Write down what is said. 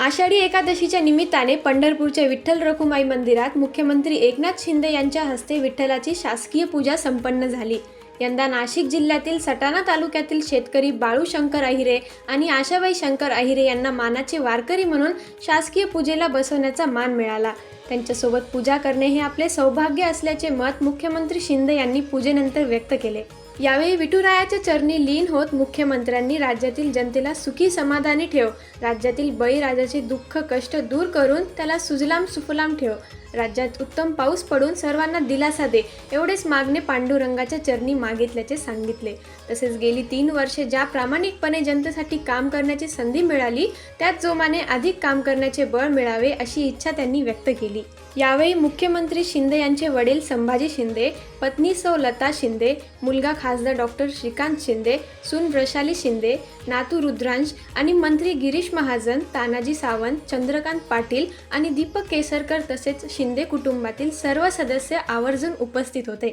आषाढी एकादशीच्या निमित्ताने पंढरपूरच्या विठ्ठल रखुमाई मंदिरात मुख्यमंत्री एकनाथ शिंदे यांच्या हस्ते विठ्ठलाची शासकीय पूजा संपन्न झाली. यंदा नाशिक जिल्ह्यातील सटाणा तालुक्यातील शेतकरी बाळू शंकर अहिरे आणि आशाबाई शंकर अहिरे यांना मानाचे वारकरी म्हणून शासकीय पूजेला बसवण्याचा मान मिळाला. त्यांच्यासोबत पूजा करणे हे आपले सौभाग्य असल्याचे मत मुख्यमंत्री शिंदे यांनी पूजेनंतर व्यक्त केले. यावेळी विठुरायाच्या चरणी लीन होत मुख्यमंत्र्यांनी राज्यातील जनतेला सुखी समाधानी ठेव राज्यातील बळीराजाचे दुःख कष्ट दूर करून त्याला सुजलाम सुफलाम ठेव राज्यात उत्तम पाऊस पडून सर्वांना दिलासा दे एवढेच मागणे पांडुरंगाच्या चरणी मागितल्याचे सांगितले. तसेच गेली तीन वर्षे ज्या प्रामाणिकपणे जनतेसाठी काम करण्याची संधी मिळाली त्याच जोमाने अधिक काम करण्याचे बळ मिळावे अशी इच्छा त्यांनी व्यक्त केली. यावेळी मुख्यमंत्री शिंदे यांचे वडील संभाजी शिंदे पत्नी सौ लता शिंदे मुलगा खासदार डॉक्टर श्रीकांत शिंदे सून वृषाली शिंदे नातू रुद्रांश आणि मंत्री गिरीश महाजन तानाजी सावंत चंद्रकांत पाटील आणि दीपक केसरकर तसेच शिंदे कुटुंबातील सर्व सदस्य आवर्जून उपस्थित होते.